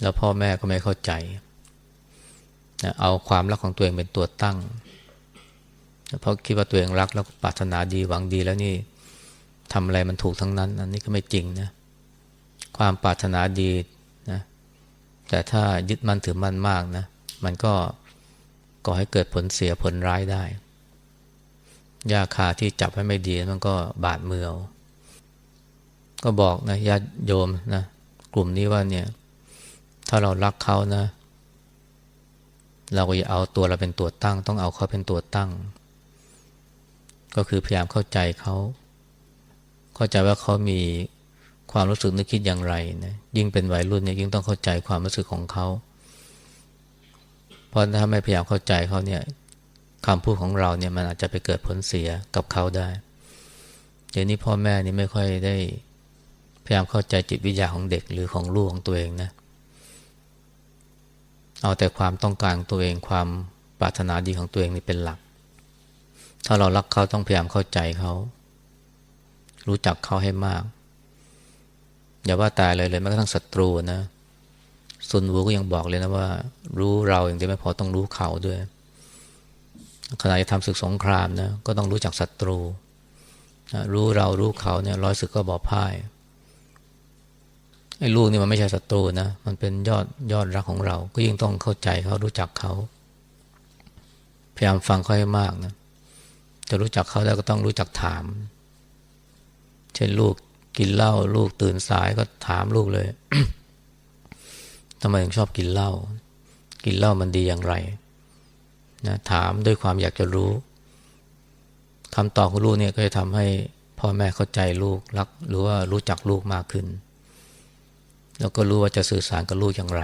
แล้วพ่อแม่ก็ไม่เข้าใจ เอาความรักของตัวเองเป็นตัวตั้ง เพราะคิดว่าตัวเองรักแล้วปรารถนาดีหวังดีแล้วนี่ทำอะไรมันถูกทั้งนั้น อันนี้ก็ไม่จริงนะ ความปรารถนาดีนะ แต่ถ้ายึดมั่นถือมั่นมากนะ มันก็ก่อให้เกิดผลเสียผลร้ายได้ยาคาที่จับให้ไม่ดีมันก็บาดมือเอาก็บอกนะญาติโยมนะกลุ่มนี้ว่าเนี่ย ถ้าเรารักเขานะ เราก็อย่าเอาตัวเราเป็นตัวตั้ง ต้องเอาเขาเป็นตัวตั้ง ก็คือพยายามเข้าใจเขา เข้าใจว่าเขามีความรู้สึกนึกคิดอย่างไรนะยิ่งเป็นวัยรุ่นเนี่ยยิ่งต้องเข้าใจความรู้สึกของเขาเพราะถ้าไม่พยายามเข้าใจเขาเนี่ยคำพูดของเราเนี่ยมันอาจจะไปเกิดผลเสียกับเขาได้เดี๋ยวนี้พ่อแม่นี่ไม่ค่อยได้พยายามเข้าใจจิตวิทยาของเด็กหรือของลูกของตัวเองนะเเอาแต่ความต้องการของตัวเองความปรารถนาดีของตัวเองนี่เป็นหลัก ถ้าเรารักเขาต้องพยายามเข้าใจเขา รู้จักเขาให้มาก อย่าว่าตายเลยเลยแม้กระทั่งศัตรูนะซุนวูก็ยังบอกเลยนะว่า รู้เราอย่างเดียวไม่พอต้องรู้เขาด้วยขณะจะทำศึกสงครามนะก็ต้องรู้จักศัตรู รู้เรารู้เขาเนี่ยร้อยศึกก็บอกพ่าย ไอ้ลูกนี่มันไม่ใช่ศัตรูนะ มันเป็นยอดยอดรักของเรา ก็ยิ่งต้องเข้าใจเขารู้จักเขา พยายามฟังเขาให้มากนะ จะรู้จักเขาแล้วก็ต้องรู้จักถาม เช่นลูกกินเหล้าลูกตื่นสายก็ถามลูกเลยทำไมถึงชอบกินเหล้า กินเหล้ามันดีอย่างไร นะ ถามด้วยความอยากจะรู้คำตอบของลูกเนี่ยก็จะทำให้พ่อแม่เข้าใจลูกรัก หรือว่ารู้จักลูกมากขึ้น แล้วก็รู้ว่าจะสื่อสารกับลูกอย่างไร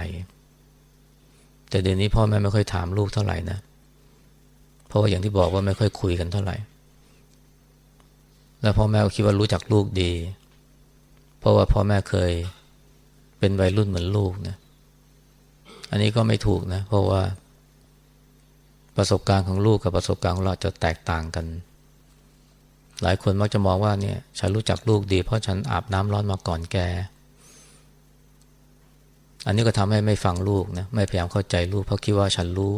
แต่เดี๋ยวนี้พ่อแม่ไม่ค่อยถามลูกเท่าไหร่นะ เพราะว่าอย่างที่บอกว่าไม่ค่อยคุยกันเท่าไหร่ แล้วพ่อแม่ก็คิดว่ารู้จักลูกดี เพราะว่าพ่อแม่เคยเป็นวัยรุ่นเหมือนลูกนะ อันนี้ก็ไม่ถูกนะ เพราะว่า ประสบการณ์ของลูกกับประสบการณ์ของเราจะแตกต่างกัน หลายคนมักจะมองว่าเนี่ย ฉันรู้จักลูกดี เพราะฉันอาบน้ำร้อนมาก่อนแก อันนี้ก็ทำให้ไม่ฟังลูกนะไม่พยายามเข้าใจลูกเพราะคิดว่าฉันรู้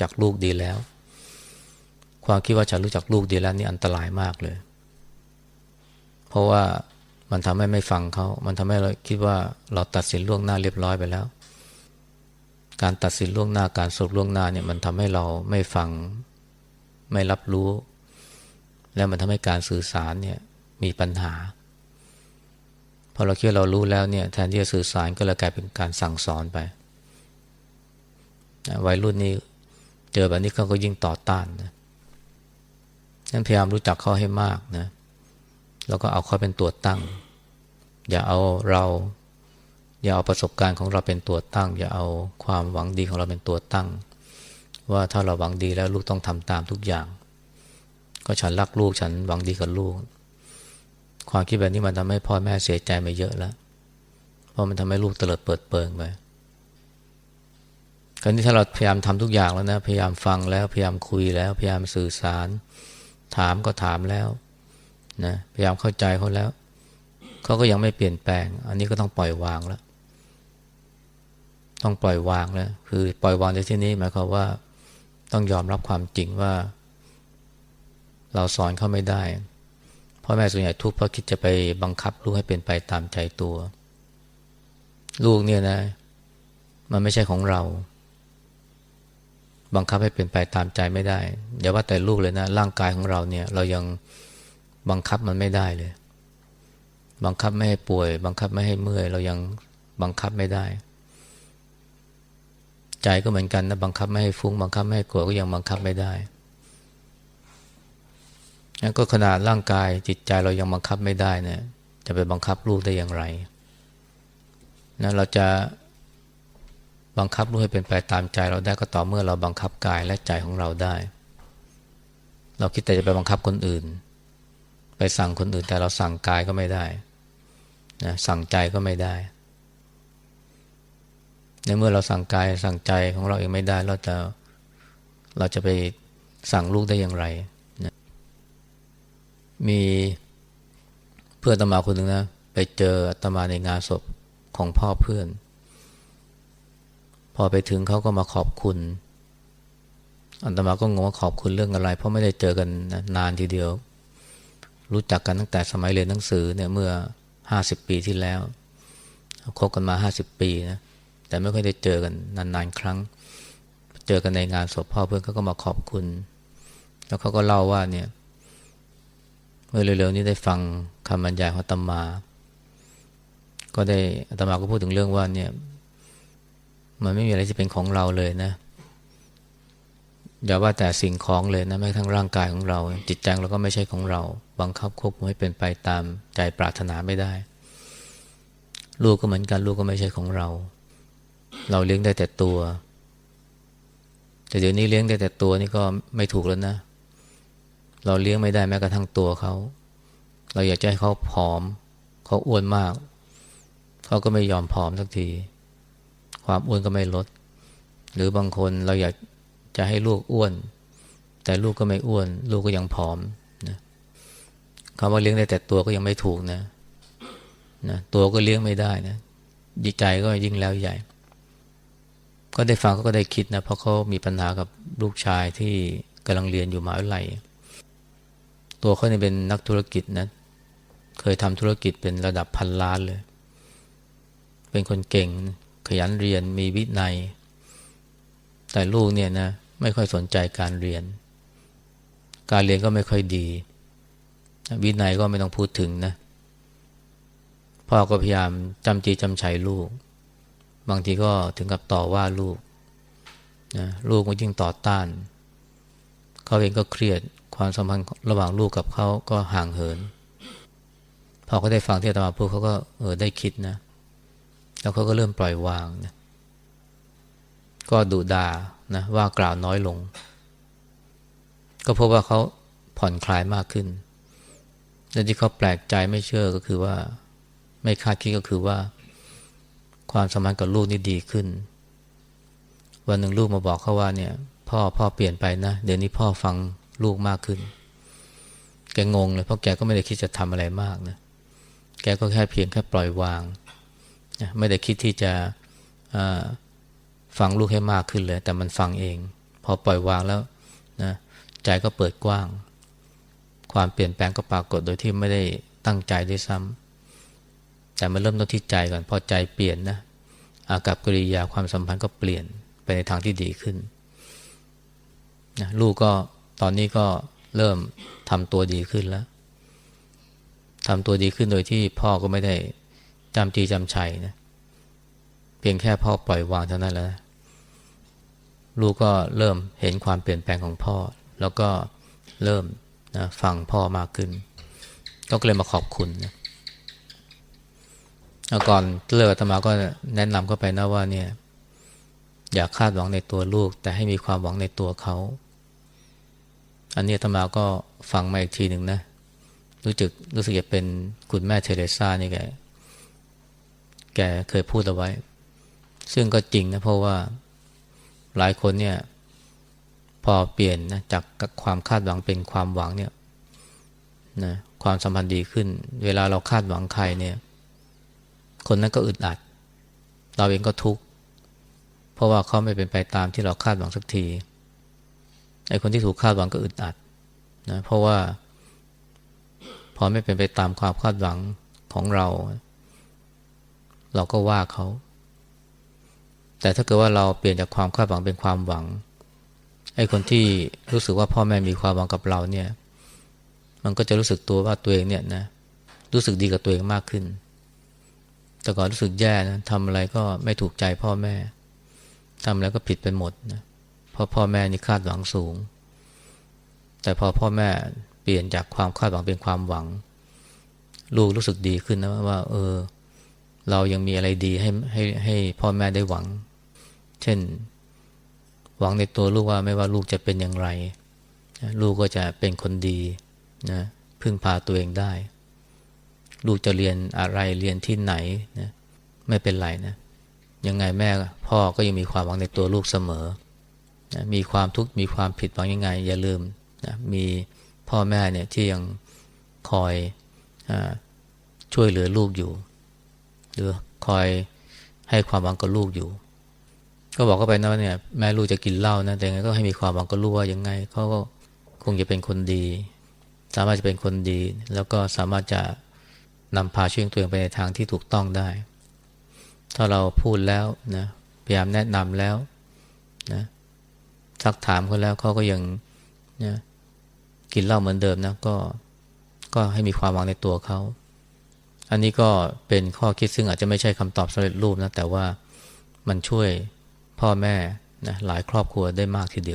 จากลูกดีแล้ว ความคิดว่าฉันรู้จักลูกดีแล้วนี่อันตรายมากเลย เพราะว่ามันทำให้ไม่ฟังเขามันทำให้เราคิดว่าเราตัดสินล่วงหน้าเรียบร้อยไปแล้ว การตัดสินล่วงหน้าการสรุปล่วงหน้าเนี่ยมันทำให้เราไม่ฟังไม่รับรู้ แล้วมันทำให้การสื่อสารเนี่ยมีปัญหา พอเราคิดเรารู้แล้วเนี่ยแทนที่จะสื่อสารก็เลยกลายเป็นการสั่งสอนไปวัยรุ่นนี้เจอแบบนี้เขาก็ยิ่งต่อต้านนะนั้นพยายามรู้จักเขาให้มากนะแล้วก็เอาเขาเป็นตัวตั้ง อย่าเอาเรา อย่าเอาประสบการณ์ของเราเป็นตัวตั้ง อย่าเอาความหวังดีของเราเป็นตัวตั้ง ว่าถ้าเราหวังดีแล้วลูกต้องทำตามทุกอย่าง ก็ฉันรักลูกฉันหวังดีกับลูก ความคิดแบบนี้มันทำให้พ่อแม่เสียใจมาเยอะแล้ว เพราะมันทำให้ลูกเตลิดเปิดเปิงไปคราวนี้ถ้าเราพยายามทำทุกอย่างแล้วนะ พยายามฟังแล้วพยายามคุยแล้ว พยายามสื่อสาร ถามก็ถามแล้วนะพยายามเข้าใจเขาแล้วเขาก็ยังไม่เปลี่ยนแปลง อันนี้ก็ต้องปล่อยวางแล้ว ต้องปล่อยวางแล้ว คือปล่อยวางในที่นี้หมายความว่าต้องยอมรับความจริงว่า เราสอนเขาไม่ได้ พ่อแม่ส่วนใหญ่ทุกข์เพราะคิดจะไปบังคับลูกให้เป็นไปตามใจตัว ลูกเนี่ยนะ มันไม่ใช่ของเรา บังคับให้เป็นไปตามใจไม่ได้อย่าว่าแต่ลูกเลยนะ ร่างกายของเราเนี่ย เรายังบังคับมันไม่ได้เลย บังคับไม่ให้ป่วย บังคับไม่ให้เมื่อย เรายังบังคับไม่ได้ ใจก็เหมือนกันนะบังคับไม่ให้ฟุ้ง บังคับไม่ให้โกรธก็ยังบังคับไม่ได้ ก็ขนาดร่างกายจิตใจเรายังบังคับไม่ได้เนะจะไปบังคับลูกได้อย่างไรนะเราจะบังคับลูกให้เป็นไปตามใจเราได้ก็ต่อเมื่อเราบังคับกายและใจของเราได้ เราคิดแต่จะไปบังคับคนอื่น ไปสั่งคนอื่นแต่เราสั่งกายก็ไม่ได้นะสั่งใจก็ไม่ได้ ในเมื่อเราสั่งกายสั่งใจของเราเองไม่ได้ เราจะเราจะไปสั่งลูกได้อย่างไร มีเพื่อนตมาคนหนึ่งนะ ไปเจอตมาในงานศพของพ่อเพื่อน พอไปถึงเขาก็มาขอบคุณอัตมาก็งงว่าขอบคุณเรื่องอะไร เพราะไม่ได้เจอกันนานทีเดียว รู้จักกันตั้งแต่สมัยเรียนหนังสือเนี่ยเมื่อห้าสิบปีที่แล้วคบกันมาห้าสิบปีนะแต่ไม่ค่อยได้เจอกันนานๆครั้ง เจอกันในงานศพพ่อเพื่อนเขาก็มาขอบคุณ แล้วเขาก็เล่าว่าเนี่ย มื่อเร็วๆนี้ได้ฟังคำบรรยายของตมา ก็ได้ตมาก็พูดถึงเรื่องว่าเนี่ย มันไม่มีอะไรที่เป็นของเราเลยนะ อย่าว่าแต่สิ่งของเลยนะแม้กระทั่งร่างกายของเรา จิตใจเราก็ไม่ใช่ของเรา บังคับควบคุมให้เป็นไปตามใจปรารถนาไม่ได้ ลูกก็เหมือนกันลูกก็ไม่ใช่ของเรา เราเลี้ยงได้แต่ตัว แต่เดี๋ยวนี้เลี้ยงได้แต่ตัวนี่ก็ไม่ถูกแล้วนะเเราเลี้ยงไม่ได้แม้กระทั่งตัวเขา เราอยากจะให้เขาผอม เขาอ้วนมาก เขาก็ไม่ยอมผอมสักที ความอ้วนก็ไม่ลด หรือบางคนเราอยากจะให้ลูกอ้วน แต่ลูกก็ไม่อ้วน ลูกก็ยังผอมนะคำว่าเลี้ยงได้แต่ตัวก็ยังไม่ถูกนะนะตัวก็เลี้ยงไม่ได้นะดีใจก็ยิ่งแล้วใหญ่ ก็ได้ฟังก็ได้คิดนะเพราะเขามีปัญหากับลูกชายที่กำลังเรียนอยู่มหาวิทยาลัย ตัวเขาเนี่ยเป็นนักธุรกิจนะ เคยทำธุรกิจเป็นระดับพันล้านเลย เป็นคนเก่ง ขยันเรียนมีวินัย แต่ลูกเนี่ยนะไม่ค่อยสนใจการเรียน การเรียนก็ไม่ค่อยดี วินัยก็ไม่ต้องพูดถึงนะ พ่อก็พยายามจำจีจำชัยลูก บางทีก็ถึงกับต่อว่าลูกนะลูกก็ยิ่งต่อต้าน เขาเองก็เครียด ความสัมพันธ์ระหว่างลูกกับเขาก็ห่างเหิน พอเขาได้ฟังที่อาตมาพูดเขาก็เออได้คิดนะ แล้วเขาก็เริ่มปล่อยวางนะก็ดุดานะว่ากล่าวน้อยลง ก็พบว่าเขาผ่อนคลายมากขึ้นและที่เขาแปลกใจไม่เชื่อก็คือว่า ไม่คาดคิดก็คือว่า ความสัมพันธ์กับลูกนี่ดีขึ้น วันหนึ่งลูกมาบอกเขาว่าเนี่ย พ่อพ่อเปลี่ยนไปนะ เดี๋ยวนี้พ่อฟัง ลูกมากขึ้น แกงงเลยเพราะแกก็ไม่ได้คิดจะทำอะไรมากนะ แกก็แค่เพียงแค่ปล่อยวาง ไม่ได้คิดที่จะฟังลูกให้มากขึ้นเลย แต่มันฟังเอง พอปล่อยวางแล้วนะใจก็เปิดกว้าง ความเปลี่ยนแปลงก็ปรากฏโดยที่ไม่ได้ตั้งใจด้วยซ้ำแต่มันเริ่มต้นที่ใจก่อน พอใจเปลี่ยนนะอากับกิริยาความสัมพันธ์ก็เปลี่ยนไปในทางที่ดีขึ้นนะลูกก็ ตอนนี้ก็เริ่มทำตัวดีขึ้นแล้วทำตัวดีขึ้นโดยที่พ่อก็ไม่ได้จำจีจำชัยนะ เพียงแค่พ่อปล่อยวางเท่านั้นแล้ว ลูกก็เริ่มเห็นความเปลี่ยนแปลงของพ่อ แล้วก็เริ่มนะฟังพ่อมากขึ้น ก็เลยมาขอบคุณนะก่อนเลิกธรรมาก็แนะนำเข้าไปนะว่าเนี่ย อย่าคาดหวังในตัวลูก แต่ให้มีความหวังในตัวเขา อันนี้ธรรมาก็ฟังมาอีกทีหนึ่งนะ รู้จึกรู้สึกจะเป็นคุณแม่เทเรซานี่แกแกเคยพูดเอาไว้ ซึ่งก็จริงนะเพราะว่าหลายคนเนี่ย พอเปลี่ยนนะจากความคาดหวังเป็นความหวังเนี่ยนะความสัมพันธ์ดีขึ้น เวลาเราคาดหวังใครเนี่ย คนนั้นก็อึดอัด เราเองก็ทุกข์เพราะว่าเขาไม่เป็นไปตามที่เราคาดหวังสักที ไอ้คนที่ถูกคาดหวังก็อึดอัดนะเพราะว่า พอไม่เป็นไปตามความคาดหวังของเรา เราก็ว่าเขา แต่ถ้าเกิดว่าเราเปลี่ยนจากความคาดหวังเป็นความหวังไอ้คนที่รู้สึกว่าพ่อแม่มีความหวังกับเราเนี่ย มันก็จะรู้สึกตัวว่าตัวเองเนี่ยนะรู้สึกดีกับตัวเองมากขึ้น แต่ก่อนรู้สึกแย่นะทำอะไรก็ไม่ถูกใจพ่อแม่ทำอะไรก็ผิดไปหมดนะ เพราะพ่อแม่นี่คาดหวังสูง แต่พอพ่อแม่เปลี่ยนจากความคาดหวังเป็นความหวัง ลูกรู้สึกดีขึ้นนะว่า เออ เรายังมีอะไรดีให้ให้ให้พ่อแม่ได้หวัง เช่น หวังในตัวลูกว่าไม่ว่าลูกจะเป็นอย่างไร ลูกก็จะเป็นคนดีนะพึ่งพาตัวเองได้ ลูกจะเรียนอะไรเรียนที่ไหนนะไม่เป็นไรนะ ยังไงแม่พ่อก็ยังมีความหวังในตัวลูกเสมอ นะมีความทุกข์มีความผิดหวังยังไง อย่าลืมนะมีพ่อแม่เนี่ยที่ยังคอยอช่วยเหลือลูกอยู่ หรือคอยให้ความหวังกับลูกอยู่ ก็บอกเขาไปนะว่าเนี่ยแม่ลูกจะกินเหล้านะแต่ไงก็ให้มีความหวังก็รู้ว่ายังไงเขาก็คงจะเป็นคนดี สามารถจะเป็นคนดี แล้วก็สามารถจะนำพาชีวิตตัวเองไปในทางที่ถูกต้องได้ ถ้าเราพูดแล้วนะพยายามแนะนำแล้วนะ ซักถามเขาแล้วเขาก็ยังนะกินเหล้าเหมือนเดิมนะก็ก็ให้มีความหวังในตัวเขา อันนี้ก็เป็นข้อคิดซึ่งอาจจะไม่ใช่คำตอบสำเร็จรูปนะแต่ว่ามันช่วยพ่อแม่นะหลายครอบครัวได้มากทีเดียว